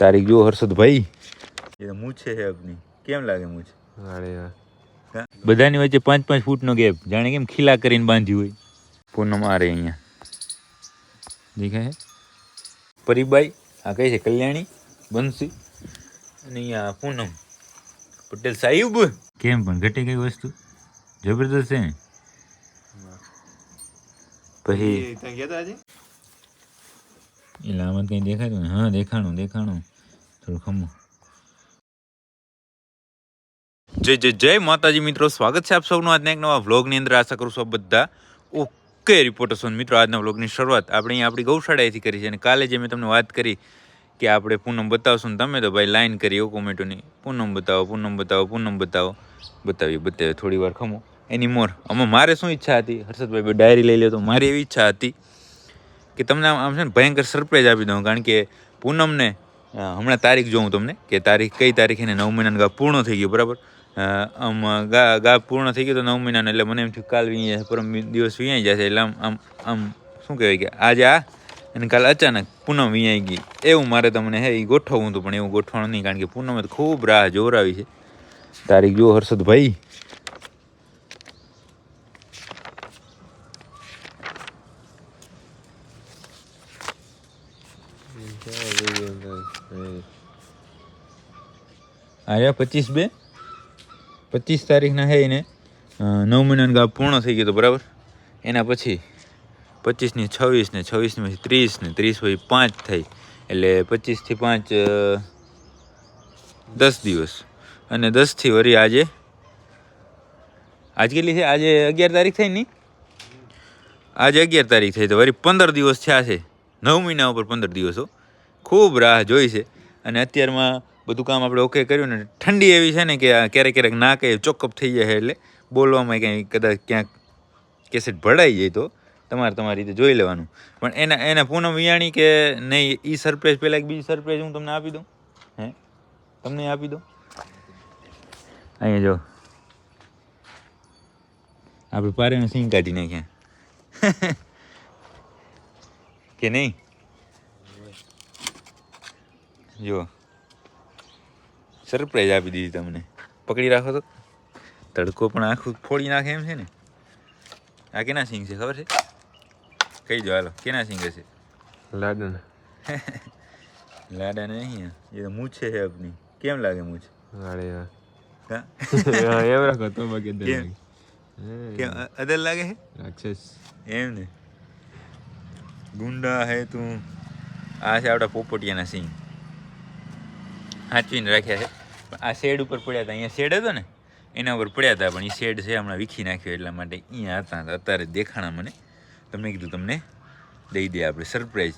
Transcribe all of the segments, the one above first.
તારીખ જો હર્ષદભાઈ. એ મૂછે છે આપની કેમ લાગે મૂછ? અરે બધાની વચ્ચે પાંચ પાંચ ફૂટનો ગેપ. જાણે કેમ ખીલા કરીને બાંધ્યું હોય. પૂનમ આ રહી અહીંયા. દેખાય પરીબાઈ આ કઈ છે કલ્યાણી બંસી અને અહીંયા પૂનમ. પટેલ સાહેબ. કેમ પણ ઘટે કઈ વસ્તુ? જબરદસ્ત છે ને? પછી? એટલે આમાં કંઈ દેખાતું ને, હા, દેખાણું દેખાણું. થોડું ખમું. જય જય જય માતાજી મિત્રો, સ્વાગત છે આપ સૌનું આજના એક નવા વ્લોગની અંદર. આશા કરું છું બધા ઓકે રિપોર્ટર્સ મિત્રો, આજના વ્લોગની શરૂઆત આપણે અહીં આપણી ગૌશાળાએથી કરી છે અને કાલે જે મેં તમને વાત કરી કે આપણે પૂનમ બતાવશું ને તમે તો ભાઈ લાઈન કરી એવું કોમેન્ટોની. પૂનમ બતાવો પૂનમ બતાવો પૂનમ બતાવો. બતાવી બતાવી થોડી વાર ખમો. એની મોર આમાં મારે શું ઈચ્છા હતી? હર્ષદભાઈ ડાયરી લઈ લે તો મારી એવી ઈચ્છા હતી કે તમને આમ છે ને ભયંકર સરપ્રાઈઝ આપી દઉં, કારણ કે પૂનમને હમણાં તારીખ જોઉં તમને, કે તારીખ કઈ તારીખે એને નવ મહિનાનું ગા પૂર્ણ થઈ ગયું બરાબર? આમ ગા ગા પૂર્ણ થઈ ગયું તો નવ મહિનાનું, એટલે મને એમ થયું કાલ વી પરમ દિવસ વીઆઈ જશે, એટલે આમ આમ આમ શું કહેવાય કે આજે આ, અને કાલ અચાનક પૂનમ વીઆઈ ગઈ. એવું મારે તમને હે એ ગોઠવવું હતું, પણ એવું ગોઠવવાનું નહીં, કારણ કે પૂનમે તો ખૂબ રાહ જોરાવી છે. તારીખ જો હર્ષદભાઈ ક્યાં ગઈ એમ થાય? એ. આર્યા પચીસ બે. પચીસ તારીખના હે એને. નવ મહિનાનું ગાભ પૂર્ણ થઈ ગયું હતો બરાબર. એના પછી પચીસની છવ્વીસ ને છવ્વીસની પછી ત્રીસ ને ત્રીસ પછી પાંચ થઈ. એટલે પચીસથી પાંચ દસ દિવસ. અને દસથી વરી આજે, આજ કેટલી છે? આજે અગિયાર તારીખ થઈ નહીં આજે અગિયાર તારીખ થઈ તો વળી પંદર દિવસ થયા છે. નવ મહિના ઉપર પંદર દિવસો ખૂબ રાહ જોઈ છે. અને અત્યારમાં બધું કામ આપણે ઓકે કર્યું ને, ઠંડી એવી છે ને કે ક્યારેક ક્યારેક ના કહે ચોકઅપ થઈ જાય એટલે બોલવામાં કંઈ કદાચ ક્યાંક કેસેટ ભળાઈ જાય તો તમારે તમારી રીતે જોઈ લેવાનું. પણ એના એના પૂનમ વિયાણી કે નહીં એ સરપ્રાઈઝ પહેલાં એક બીજી સરપ્રાઈઝ હું તમને આપી દઉં. હે? તમને આપી દઉં. અહીંયા જો. આપણે પારેને સિંગ કાઢી નાખ્યા. કે નહીં? જો. સરપ્રાઈઝ આપી દીધી તમને. પકડી રાખો તો. તડકો પણ આખું ફોડી નાખે એમ છે ને. આ કેના સિંગ છે ખબર છે? કહી દો હાલો. કેના સિંગ હશે? લાડન. લાડન નહીં એ તો મૂછે છે આપની. કેમ લાગે મૂછ? અરે. હા. એમ રાખો તો બાકી કેમ? લાગે. કેમ અ- અદલ લાગે છે? રાક્ષસ. એમ ને. ગુંડા હે તું. આ છે આપણા પોપટિયાના સિંગ. હાચવીને રાખ્યા છે. આ શેડ ઉપર પડ્યા હતા. અહીંયા શેડ હતો ને, એના ઉપર પડ્યા હતા. પણ એ શેડ છે, હમણાં વીખી નાખ્યો એટલા માટે અહીંયા હતા. અત્યારે દેખાણા મને. તમને કીધું, તમને દઈ દે આપણે. સરપ્રાઈઝ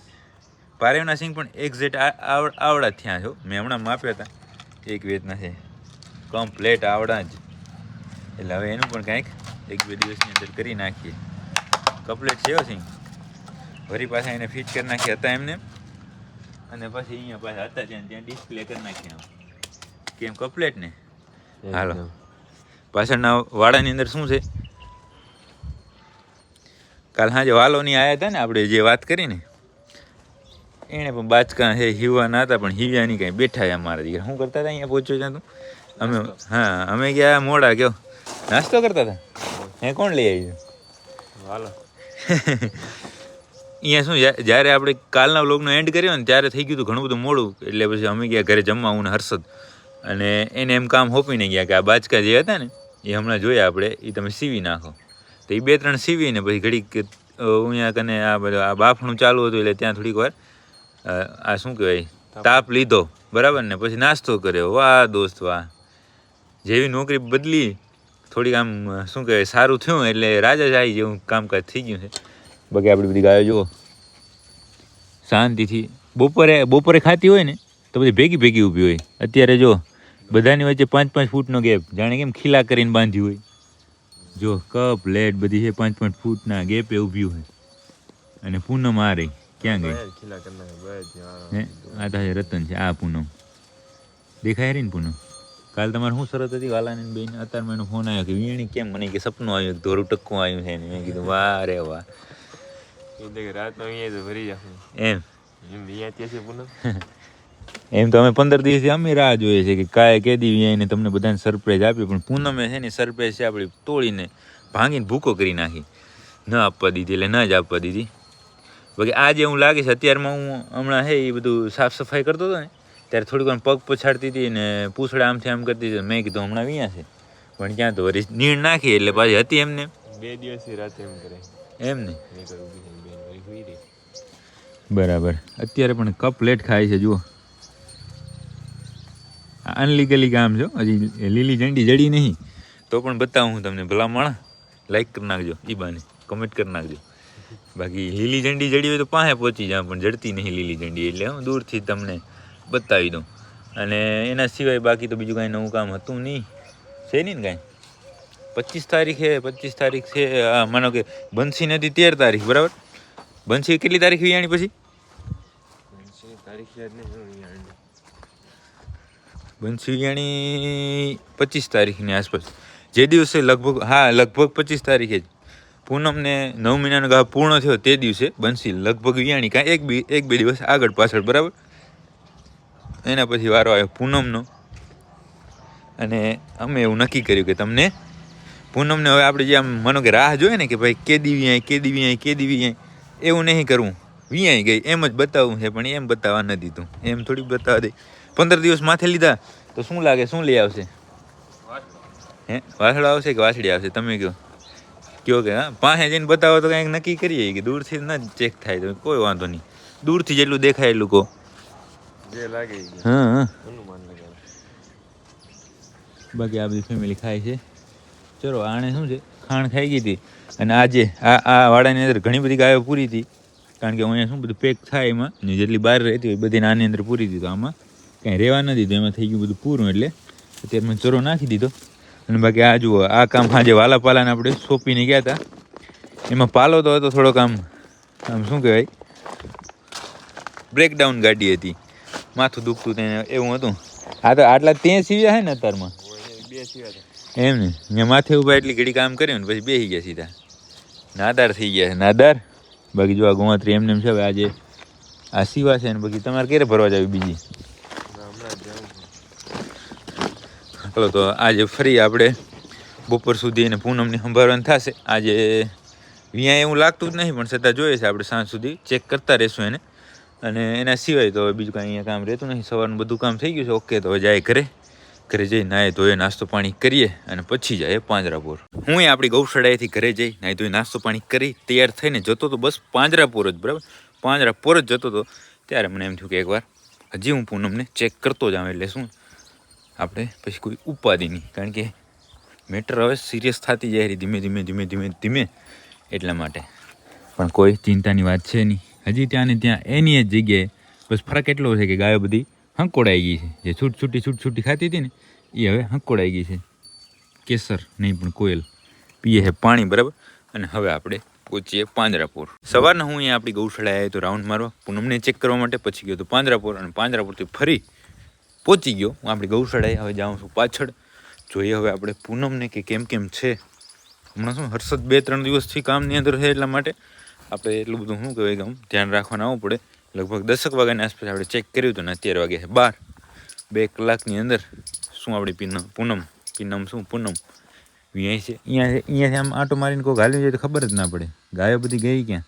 પારેવના સિંગ પણ એક્ઝેક્ટ આવડા થયા છો. મેં હમણાં માપ્યા હતા. એક વેતના છે. કમ્પ્લેટ આવડા જ. એટલે હવે એનું પણ કાંઈક એક બે દિવસની અંદર કરી નાખીએ. કમ્પ્લેટ છે સિંહ. વરી પાછા એને ફિટ કરી નાખ્યા હતા એમને. અને પછી અહીંયા પાછા હતા ત્યાં. ત્યાં ડિસ્પ્લે કરી નાખ્યા. કેમ કમ્પ્લેટ ને? હાલો. પાછળના વાડાની અંદર શું છે? કાલ સાંજે વાલોની આવ્યા હતા ને આપણે જે વાત કરી ને એણે પણ બાચકા છે હિવાના હતા પણ હિવ્યાની કાંઈ બેઠા છે અમારા દીકરા. શું કરતા હતા અહીંયા પહોંચ્યો ત્યાં તું? અમે હા અમે ગયા મોડા કયો નાસ્તો કરતા હતા? હે. કોણ લઈ આવ્યું હાલો અહીંયા શું જ્યારે આપણે કાલના વ્લોગનો એન્ડ કર્યો ને ત્યારે થઈ ગયું હતું ઘણું બધું મોડું. એટલે પછી અમે ગયા ઘરે જમવા હું ને હર્ષદ. અને એને એમ કામ હોપીને ગયા કે આ બાચકા જે હતા ને એ હમણાં જોયા આપણે એ તમે સીવી નાખો. તો એ બે ત્રણ સીવીને પછી ઘડીક અહીંયા કને આ બધું આ બાફણું ચાલુ હતું એટલે ત્યાં થોડીક વાર આ શું કહેવાય તાપ. લીધો. બરાબર ને? પછી નાસ્તો કર્યો. વાહ દોસ્ત વાહ. જેવી નોકરી બદલી થોડીક આમ શું કહેવાય સારું થયું એટલે રાજાશાહી જેવું કામકાજ થઈ ગયું છે. બાકી આપણી બધી ગાયો જુઓ શાંતિથી બપોરે બપોરે ખાતી હોય ને તો બધી ભેગી ભેગી ઊભી હોય. અત્યારે જો બધાની વચ્ચે પાંચ પાંચ ફૂટનો ગેપ. જાણે કેમ ખીલા કરીને બાંધ્યું હોય. જો કપ લેટ બધી છે પાંચ પાંચ ફૂટના ગેપે ઊભી હોય. અને પૂનમ આ રહી. ક્યાં ગઈ? આ તો રતન છે આ પૂનમ. દેખાય રહી ને પૂનમ? કાલ તમારે શું શરત હતી વાલાની બેન અત્યારે એનો ફોન આવ્યો કે વીણી કેમ? મને કે સપનું આવ્યું કે ધોરું ટક્કું આવ્યું છે ને. મેં કીધું વાહ રે વાહ. રાતનો અહીંયા તો ભરી જાઉં એમ. એમ અહીંયા ત્યાં છે પૂનમ? એમ તો અમે પંદર દિવસથી અમે રાહ જોઈએ છે કે કાંઈ કે દીવી એને તમને બધાને સરપ્રાઈઝ આપી પણ પૂનમે છે ને સરપ્રાઈઝ છે આપણી તોડીને ભાંગીને ભૂકો કરી નાખી. ન આપવા દીધી એટલે ન જ આપવા દીધી. બાકી આજે હું લાગે છે અત્યારમાં હું હમણાં હે એ બધું સાફ સફાઈ કરતો હતો ને ત્યારે થોડીક વાર પગ પછાડતી હતી ને પૂછડા આમથી આમ કરતી હતી મેં કીધું હમણાં અહીંયા છે. પણ ક્યાં તો વરી નીણ નાખી એટલે પાછી હતી એમને. બે દિવસથી રાતે એમ કરે. એમ ને. બરાબર. અત્યારે પણ કપ લેટ ખાય છે જુઓ. અનલીગલી કામ છો? હજી લીલી ઝંડી જડી નહીં. તો પણ બતાવું હું તમને ભલા માણા લાઈક કરી નાખજો એ બાને. કમેન્ટ કરી નાખજો. બાકી લીલી ઝંડી જડી હોય તો પાસે પહોંચી જાય, પણ જડતી નહીં લીલી ઝંડી. એટલે હું દૂરથી તમને બતાવી દઉં. અને એના સિવાય બાકી તો બીજું કાંઈ નવું કામ હતું નહીં. છે નહીં ને કાંઈ? પચીસ તારીખે, પચીસ તારીખ છે માનો કે બંસી નથી તેર તારીખ, બરાબર? બંસી કેટલી તારીખ વિયાણી પછી? તારીખ યાદ નહીં હું અહીંયા આંટી. બંસી વિયાણી પચીસ તારીખની આસપાસ. જે દિવસે લગભગ, હા, લગભગ પચીસ તારીખે જ. પૂનમને નવ મહિનાનો ગાળો પૂર્ણ થયો તે દિવસે બંસી લગભગ વિયાણી કાંઈ. એક બે એક બે દિવસ આગળ પાછળ, બરાબર? એના પછી વારો આવ્યો પૂનમનો. અને અમે એવું નક્કી કર્યું કે તમને, પૂનમને હવે આપણે જે આમ માનો કે રાહ જોઈએ ને કે ભાઈ કે દીવી વિયાય કે દીવી વિયાય કે દીવી વિયાય એવું નહીં કરવું. વિયાઈ ગઈ, એમ જ બતાવવું છે, પણ એમ બતાવવા ન દીધું. એમ થોડી બતાવવા દે. પંદર દિવસ માથે લીધા તો શું લાગે શું લઈ આવશે? હે? વાસડો આવશે કે વાસડી આવશે? તમે કહો. કહો કે હા પાસે જઈને બતાવો તો કંઈક નક્કી કરીએ કે દૂરથી ન ચેક થાય તો કોઈ વાંધો નહીં. દૂરથી જેટલું દેખાય એટલું કહો. જે લાગે હા હા. બાકી આ બધી ફેમિલી ખાય છે. ચલો આણે શું છે? ખાણ ખાઈ ગઈ હતી. અને આજે આ આ વાડાની અંદર ઘણી બધી ગાયો પૂરી હતી. કારણ કે અહીંયા શું બધું પેક થાય એમાં. જેટલી બહાર રહેતી હોય બધી આની અંદર પૂરી તો આમાં. કાંઈ રહેવા નથી દીધું, એમાં થઈ ગયું બધું પૂરું એટલે અત્યારે મેં ચરો નાખી દીધો. અને બાકી આ જુઓ, આ કામ આજે વાલા પાલાને આપણે સોંપીને ગયા હતા, એમાં પાલો તો હતો થોડોક આમ આમ શું કહેવાય? બ્રેકડાઉન ગાડી હતી. માથું દુખતું તેને એવું હતું. આ તો આટલા તે સીવ્યા છે ને અત્યારમાં? બે સિવાય એમ ને અહીંયા માથે ઊભા એટલી ઘડી કામ કર્યું ને પછી બેસી ગયા સીધા. નાદાર થઈ ગયા છે, નાદાર. બાકી જો આ ગોવાત્રી એમને એમ છે આજે આ સીવા છે ને બાકી તમારે ક્યારે ભરવા જાવી બીજી ના, હમણાં જ જાઉં ચાલો તો આજે ફરી આપણે બપોર સુધી એને પૂનમની સંભાળવાનું થશે. આજે વિયા એવું લાગતું જ નહીં, પણ છતાં જોઈએ છે આપણે સાંજ સુધી ચેક કરતા રહેશું એને. અને એના સિવાય તો હવે બીજું કાંઈ અહીંયા કામ રહેતું નહીં. સવારનું બધું કામ થઈ ગયું છે. ઓકે, તો હવે જાય ઘરે. ઘરે જઈ નાહી ધોઈએ નાસ્તો પાણી કરીએ અને પછી જાય પાંજરાપુર. હું આપણી ગૌશાળાએથી ઘરે જઈ નાહી ધોઈ નાસ્તો પાણી કરી તૈયાર થઈને જતો તો બસ પાંજરાપુર જ, બરાબર? પાંજરાપુર જ જતો હતો ત્યારે મને એમ થયું કે એકવાર હજી હું પૂનમને ચેક કરતો જ આવે એટલે શું? આપણે પછી કોઈ ઉપાધિની કારણ કે મેટર હવે સિરિયસ થતી જાય ધીમે ધીમે ધીમે ધીમે ધીમે એટલા માટે. પણ કોઈ ચિંતાની વાત છે નહીં. હજી ત્યાં ને ત્યાં એની જ જગ્યાએ બસ ફરક એટલો છે કે ગાયો બધી હંકોડાઈ ગઈ છે. જે છૂટ છૂટી છૂટ છૂટી ખાતી હતી ને એ હવે હંકોડાઈ ગઈ છે. કેસર નહીં, પણ કોયલ પીએ છે પાણી, બરાબર? અને હવે આપણે પહોંચીએ પાંજરાપુર. સવારના હું અહીંયા આપણી ગૌશાળા આવ્યો તો રાઉન્ડ મારવા. પૂનમને ચેક કરવા માટે પછી ગયો તો પાંજરાપુર. અને પાંજરાપુરથી ફરી પહોંચી ગયો. હું આપણી ગૌશાળાએ હવે જાઉં છું પાછળ. જોઈએ હવે આપણે પૂનમને કે કેમ કેમ છે. હમણાં શું હર્ષદ બે ત્રણ દિવસથી કામની અંદર છે એટલા માટે આપણે એટલું બધું શું કહેવાય કે ધ્યાન રાખવાનું આવવું પડે. લગભગ દસક વાગ્યાની આસપાસ આપણે ચેક કર્યું હતું ને અત્યારે વાગે છે બાર. બે કલાકની અંદર શું આપણી પીનમ પૂનમ, પીનમ શું? પૂનમ. અહીંયા છે અહીંયા અહીંયાથી આમ આટો મારીને કોઈ ગાલ્યું જાય તો ખબર જ ના પડે. ગાયો બધી ગઈ ક્યાં?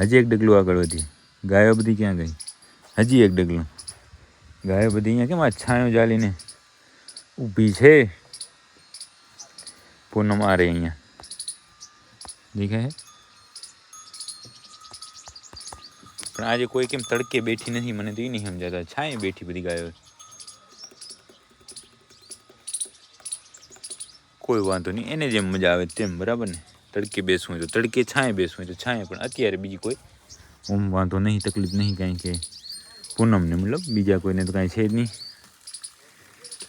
હજી એક ડગલું આગળ વધી. ગાયો બધી ક્યાં ગઈ? હજી એક ડગલું. ગાયો બધી અહીંયા કેમ આ છાંયો જાલીને ઊભી છે? પૂનમ આ રહી અહીંયા. દેખાય? પણ આજે કોઈ કેમ તડકે બેઠી નથી, મને તો એ નહીં સમજાતા. છાંય બેઠી બધી ગાયો. કોઈ વાંધો નહીં, એને જેમ મજા આવે તેમ, બરાબર ને? તડકે બેસવું હોય તો તડકે, છાંય બેસવું હોય તો છાંય, પણ અત્યારે બીજી કોઈ, ઓમ વાંધો નહીં, તકલીફ નહીં, કાંઈ કે. પૂનમને મતલબ બીજા કોઈને તો કાંઈ છે જ નહીં.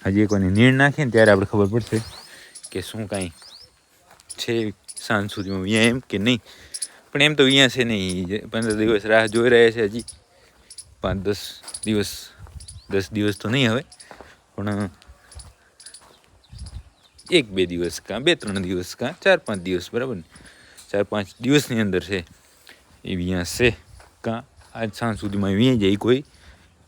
હજી કોઈને નીણ નાખે ને ત્યારે આપણે ખબર પડશે કે શું કાંઈ છે સાંજ સુધીમાં અહીંયા એમ કે નહીં. પણ એમ તો અહીંયા છે નહીં પંદર દિવસ રાહ જોઈ રહ્યા છે હજી. પાંચ, દસ દિવસ દસ દિવસ તો નહીં હવે, પણ એક, બે દિવસ કાં, બે, ત્રણ દિવસ કાં, ચાર, પાંચ દિવસ, બરાબર ને? ચાર, પાંચ દિવસની અંદર છે. એ અહીંયા છે. કાં, આજ સાંજ સુધીમાં અહીંયા જાય કોઈ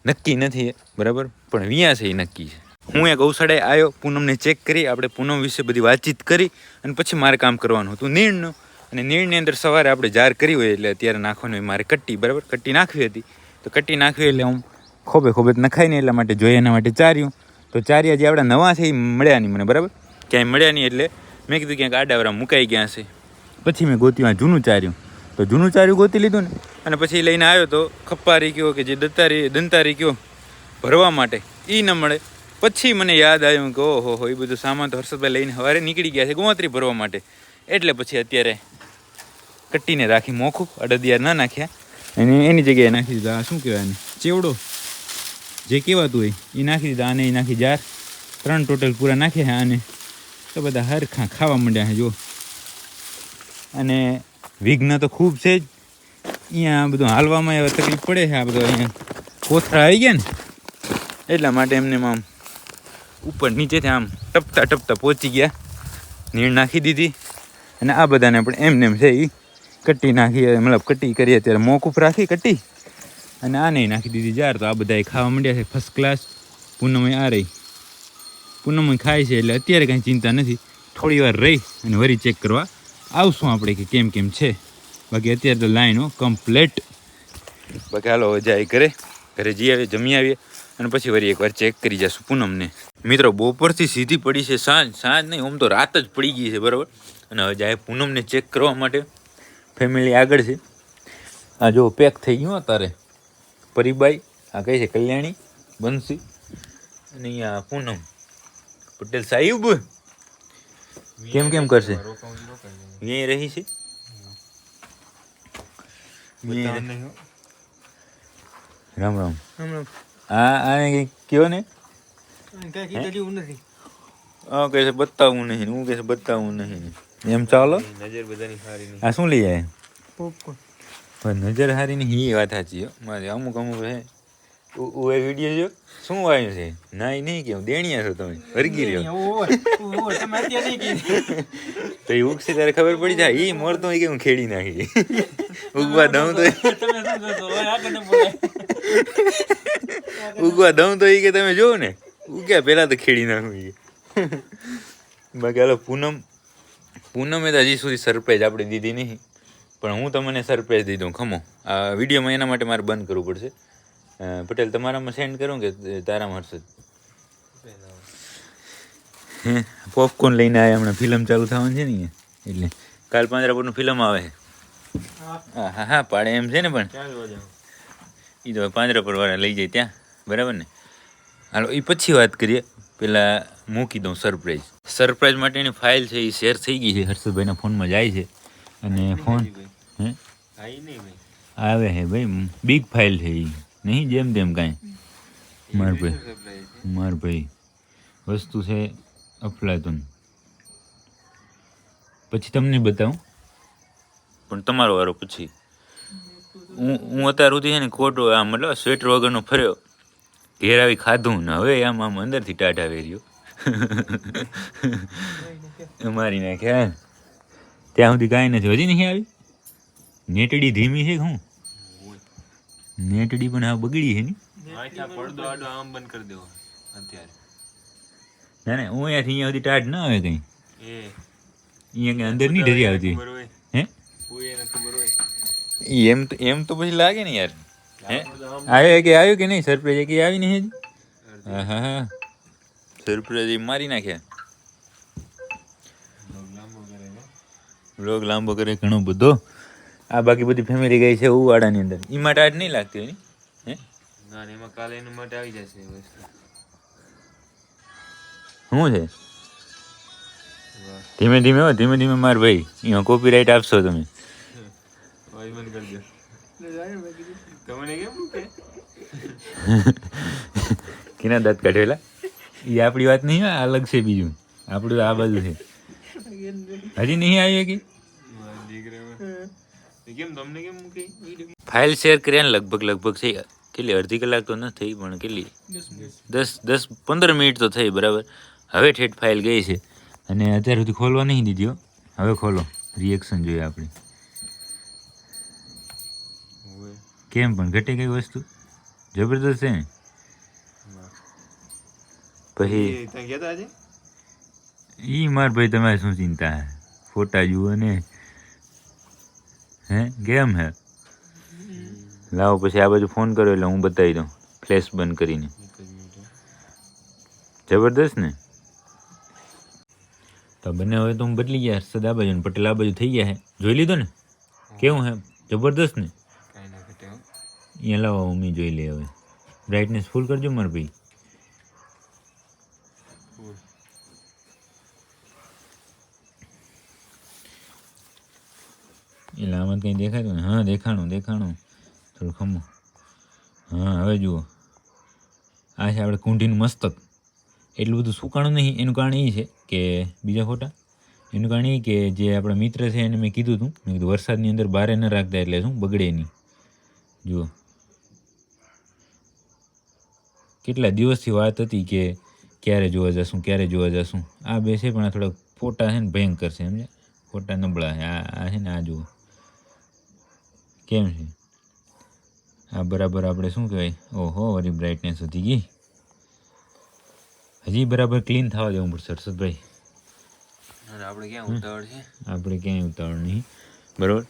નક્કી નથી, બરાબર? પણ વિયા છે એ નક્કી છે. હું એ ગૌશાળાએ આવ્યો પૂનમને ચેક કરી, આપણે પૂનમ વિશે બધી વાતચીત કરી, અને પછી મારે કામ કરવાનું હતું નીણનું. અને નીણની અંદર સવારે આપણે જાર કરી હોય એટલે અત્યારે નાખવાનું મારે કટ્ટી, બરાબર? કટ્ટી નાખવી હતી. તો કટ્ટી નાખવી એટલે હું ખોબે ખોબે નખાય નહીં એટલા માટે જોઈએ એના માટે ચાર્યું. તો ચાર્યા જે આપણા નવા છે એ મળ્યા નહીં મને, બરાબર? ક્યાંય મળ્યા નહીં એટલે મેં કીધું ક્યાંક આડાવરા મુકાઈ ગયા છે. પછી મેં ગોતીમાં જૂનું ચાર્યું. તો જૂનું ચાર્યું ગોતી લીધું ને? અને પછી લઈને આવ્યો તો ખપ્પારી કયો કે જે દત્તારી દંતારી કયો, ભરવા માટે. એ ન મળે. પછી મને યાદ આવ્યું કે ઓહો હો એ બધું સામાન તો હર્ષદભાઈ લઈને સવારે નીકળી ગયા છે ગોત્રી ભરવા માટે. એટલે પછી અત્યારે કટ્ટીને રાખી મોખું અડદિયાર ના નાખ્યા. અને એની જગ્યાએ નાખી દીધા શું કહેવાય આને ચેવડો. જે કહેવાતું હોય એ નાખી દીધા, આને એ નાખી જાર. ત્રણ ટોટલ પૂરા નાખ્યા આને. તો બધા હરખા ખાવા માંડ્યા છે જો અને વિઘ્ન તો ખૂબ છે જ. અહીંયા આ બધું હાલવામાં હવે તકલીફ પડે છે આ બધું અહીંયા. કોથળા આવી ગયા ને? એટલા માટે એમને આમ ઉપર નીચેથી આમ ટપતા ટપતા પહોંચી ગયા. નીણ નાખી દીધી. અને આ બધાને પણ એમને એમ છે એ કટ્ટી નાખી મતલબ કટ્ટી કરી અત્યારે મોકૂફ રાખી કટ્ટી અને આને નાખી દીધી જાર. તો આ બધા ખાવા માંડ્યા છે ફર્સ્ટ ક્લાસ પૂનમ આ રહી. પૂનમ ખાય છે એટલે અત્યારે કાંઈ ચિંતા નથી. થોડી વાર રહી અને વરી ચેક કરવા આવશું આપણે કે કેમ કેમ છે. બાકી અત્યારે તો લાઈનો કમ્પ્લેટ બાકી હાલો, હવે જાય ઘરે. ઘરે જઈ આવીએ, જમી આવીએ અને પછી વળી એકવાર ચેક કરી જશું પૂનમને. મિત્રો, બપોરથી સીધી પડી છે સાંજ. સાંજ નહીં, આમ તો રાત જ પડી ગઈ છે, બરાબર? અને હવે જાય પૂનમને ચેક કરવા માટે. ફેમિલી આગળ છે. આ જો પેક થઈ ગયું અત્યારે. પરીબાઈ, આ કઈ છે? કલ્યાણી બંસી અને અહીંયા પૂનમ. પટેલ સાહેબ. કેમ કેમ કરશે? અહીંયા રહી છે? રામ રામ. આ આને કયો ને? કાંઈ આ કહે છે બતાવું નહીં. હું કહે છે બતાવવું નહીં. એમ ચાલો. નજર બધાની સારી આ શું લઈ જાય પોપકોર્ન પણ નજર હારી ની એ વાત સાચી મારી અમુક અમુક હે. ઉ- વિડિયો એ વીડિયો જો શું વાયું છે? નાઈ એ નહીં કેવું? દેણિયા છો તમે? વર્ગી રહ્યો. તો એ ઉગશે ત્યારે ખબર પડી જાય. એ મરતો કે હું ખેડી નાખી. ઉગવા દઉં તો ઉગવા દઉં તો એ કે તમે જોવો ને. ઉગ્યા પહેલાં તો ખેડી નાખું ઈ. બાકી હાલો પૂનમ. પૂનમે તો હજી સુધી સરપ્રાઈઝ આપણે દીધી નહીં. પણ હું તમને સરપ્રાઈઝ દીધું ખમો. આ વિડીયોમાં એના માટે મારે બંધ કરવું પડશે. પટેલ તમારામાં સેન્ડ કરું કે તારામાં હર્ષદ હે પોપકોર્ન લઈને આવ્યા હમણાં ફિલ્મ ચાલુ થવાની છે ને એટલે કાલ પાંજરાપુરનું ફિલ્મ આવે. છે હા. હા હા પાડે એમ છે ને પણ. એ તો પાંજરાપુર વાળા લઈ જાય ત્યાં. બરાબર ને? હાલો એ પછી વાત કરીએ. પેલા મૂકી દઉં સરપ્રાઈઝ સરપ્રાઈઝ માટેની ફાઇલ છે એ શેર થઈ ગઈ છે. હર્ષદભાઈના ફોનમાં જાય છે. અને ફોન હે હા? ઈ નહીં ભાઈ આવે છે ભાઈ બિગ ફાઇલ છે એ નહીં જેમ તેમ કાંઈ. માર ભાઈ. માર ભાઈ. વસ્તુ છે અફલાતુન. પછી તમને બતાવું. પણ તમારો વારો પછી. હું હું અત્યાર સુધી છે ને ખોટો આમ મતલબ સ્વેટર વગરનો ફર્યો. ઘેર આવી ખાધું ને હવે આમ આમ અંદરથી ટાઢા વેર્યો. મારી નાખ્યા ત્યાં સુધી કાંઈ નથી. હજી નહીં આવી? નેટડી ધીમી છે હું નેટડી પણ આ બગડી છે ની? પડદો આડો આમ બંધ કરી દેવો અત્યારે ના ના હું અહીંયાથી અહીંયા સુધી ટાઢ ના આવે કઈ. એ. અહીંયા કંઈ અંદર નહીં ઢરી આવતી. હે? એમ તો એમ તો પછી લાગે ને યાર. હે? આવ્યો કે આવ્યું કે નહીં? સરપ્રાઈઝ કે આવી નહીં હજી. હા હા હા. સરપ્રાઈઝ મારી નાખ્યા. વ્લોગ લાંબો કરે ઘણો બધો. આ બાકી બધી ફેમિલી ગઈ છે ઉવાડાની અંદર. એમાં ટાટ નહીં લાગતી હોય હે? ના એમાં કાલે એનું મટ આવી જશે શું છે? ધીમે ધીમે હો ધીમે ધીમે માર ભાઈ. અહીંયા કોપીરાઇટ આપશો તમે. અવાજ બંધ કરી દો. તમને કેમ કે કેના દાંત કાઢેલા એ આપણી વાત નહીં આ અલગ છે બીજું. આપણું આ બાજુ છે. હજી નહીં આવી કે કેમ તમને કેમ મૂકી? ફાઇલ શેર કર્યા લગભગ લગભગ થઈ કેટલી અડધી કલાક તો ન થઈ પણ કેટલી? દસ દસ પંદર મિનિટ તો થઈ બરાબર? હવે ઠેઠ ફાઇલ ગઈ છે. અને અત્યાર સુધી ખોલવા નહીં દીધો હવે ખોલો. રિએક્શન જોઈએ આપણે. કેમ પણ ઘટે કઈ વસ્તુ? જબરદસ્ત છે ને? પછી ઈ માર ભાઈ તમારે શું ચિંતા? ફોટા જુઓ ને. હે? કેમ હે? લાવો પછી આ બાજુ ફોન કર્યો એટલે હું બતાવી દઉં. ફ્લેશ બંધ કરીને. જબરદસ્ત ને? તો બંને હવે તો હું બદલી ગયા આ બાજુ પટેલ આ બાજુ થઈ ગયા હે. જોઈ લીધો ને? કેવું હે? જબરદસ્ત ને. અહીંયા લાવો મમ્મી જોઈ લે હવે. બ્રાઇટનેસ ફૂલ કરજો મારે ભાઈ ફૂલ. એટલે આમાં કંઈ દેખાતું ને હા, દેખાણું દેખાણું. થોડું ખમો. હા, હવે જુઓ. આ છે આપણે કુંઢીનું મસ્તક. એટલું બધું સુકાણું નહીં. એનું કારણ એ છે કે, બીજા ફોટા એનું કારણ એ કે જે આપણા મિત્ર છે એને મેં કીધું હતું. મેં કીધું વરસાદની અંદર બારે ન રાખતા એટલે શું? બગડે નહીં. જુઓ. કેટલા દિવસથી વાત હતી કે ક્યારે જોવા જશું, ક્યારે જોવા જશું. આ બે છે પણ આ થોડાક ફોટા છે ને ભયંકર છે સમજે ફોટા નબળા છે. આ છે ને આ જુઓ. કેમ છે? આ બરાબર આપણે શું કહેવાય? ઓહો વરી બ્રાઇટનેસ વધી ગઈ. હજી બરાબર ક્લીન થવા દેવું પડશે હર્ષદભાઈ. આપણે ક્યાં ઉતાવળ છે? આપણે ક્યાંય ઉતાવળ નહીં. બરાબર?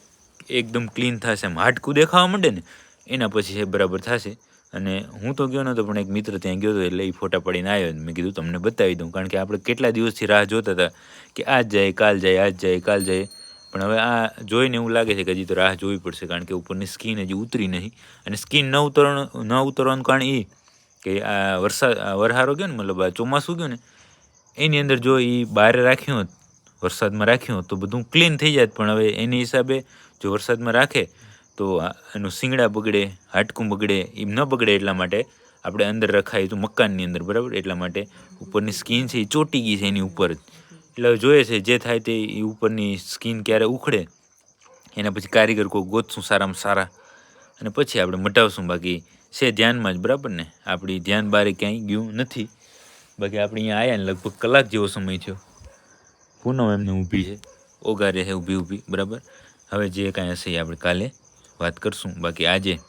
એકદમ ક્લીન થશે આમ હાટકું દેખાવા માંડે ને એના પછી છે બરાબર થશે. અને હું તો ગયો નહોતો પણ એક મિત્ર ત્યાં ગયો હતો એટલે એ ફોટા પડીને આવ્યો મેં કીધું તમને બતાવી દઉં. કારણ કે આપણે કેટલા દિવસથી રાહ જોતા હતા કે આજ જાય કાલ જાય આજ જાય કાલ જાય. પણ હવે આ જોઈને એવું લાગે છે કે હજી તો રાહ જોવી પડશે, કારણ કે ઉપરની સ્કીન હજી ઉતરી નહીં. અને સ્કીન ન ઉતરણ, ન ઉતરવાનું કારણ એ કે આ વરસાદ વરહારો ગયો ને મતલબ આ ચોમાસું ગયું ને, એની અંદર જો એ બહાર રાખ્યું હોત, વરસાદમાં રાખ્યું હોત, તો બધું ક્લીન થઈ જાય પણ હવે એની હિસાબે જો વરસાદમાં રાખે, તો એનું શિંગડા બગડે, હાડકું બગડે, એમ ન બગડે એટલા માટે આપણે અંદર રખાય તો મકાનની અંદર, બરાબર? એટલા માટે ઉપરની સ્કીન છે એ ચોટી ગઈ છે એની ઉપર જ. એટલે જોઈએ છે જે થાય તે એ ઉપરની સ્કીન ક્યારે ઉખડે, એના પછી કારીગર કોઈ ગોતશું સારામાં સારા. અને પછી આપણે મટાવશું, બાકી છે ધ્યાનમાં જ, બરાબર ને? આપણી ધ્યાન બારે ક્યાંય ગયું નથી. બાકી આપણે અહીંયા આવ્યા ને લગભગ કલાક જેવો સમય થયો. પૂનમ એમને ઊભી છે. ઓગારે છે ઊભી ઊભી, બરાબર? હવે જે કાંઈ હશે એ આપણે કાલે વાત કરશું. બાકી આજે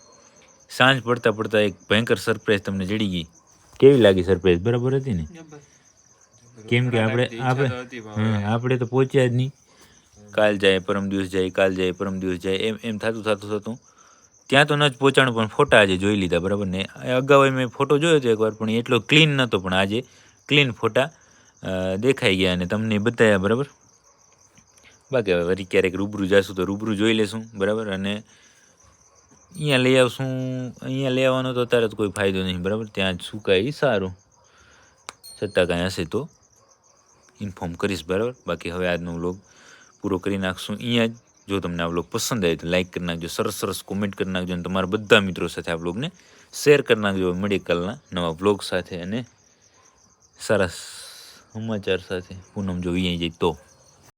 સાંજ પડતા પડતા એક ભયંકર સરપ્રાઈઝ તમને જડી ગઈ. કેવી લાગી સરપ્રાઈઝ બરાબર હતી ને? કેમ કે આપણે આપણે આપણે તો પહોંચ્યા જ નહીં. કાલ જાય પરમ દિવસ જાય કાલ જાય પરમ દિવસ જાય એમ એમ થતું થતું થતું. ત્યાં તો ન જ પહોંચાણું પણ ફોટા આજે જોઈ લીધા બરાબર ને? અગાઉ મેં ફોટો જોયો હતો એકવાર પણ એટલો ક્લીન નહોતો પણ આજે ક્લીન ફોટા દેખાઈ ગયા અને તમને બતાવ્યા બરાબર? બાકી હવે વરી ક્યારેક રૂબરૂ જાશું તો રૂબરૂ જોઈ લેશું બરાબર? અને અહીંયા લઈ આવશું અહીંયા લઈ આવવાનો તો અત્યારે જ કોઈ ફાયદો નહીં બરાબર? ત્યાં જ સુકાય સારું. છતાં કાંઈ હશે તો. ઇન્ફોર્મ કરીશ, બરાબર? બાકી હવે આજનો વ્લોગ પૂરો કરી નાખશું. અહીંયા જ જો તમને આ વ્લોગ પસંદ આવે તો લાઈક કરી નાખજો, સરસ સરસ કોમેન્ટ કરી નાખજો અને તમારા બધા મિત્રો સાથે આ વ્લોગને શેર કરી નાખજો. મળીએ કાલના નવા વ્લોગ સાથે અને સરસ સમાચાર સાથે. પૂનમ જો અહીંયા જાય તો.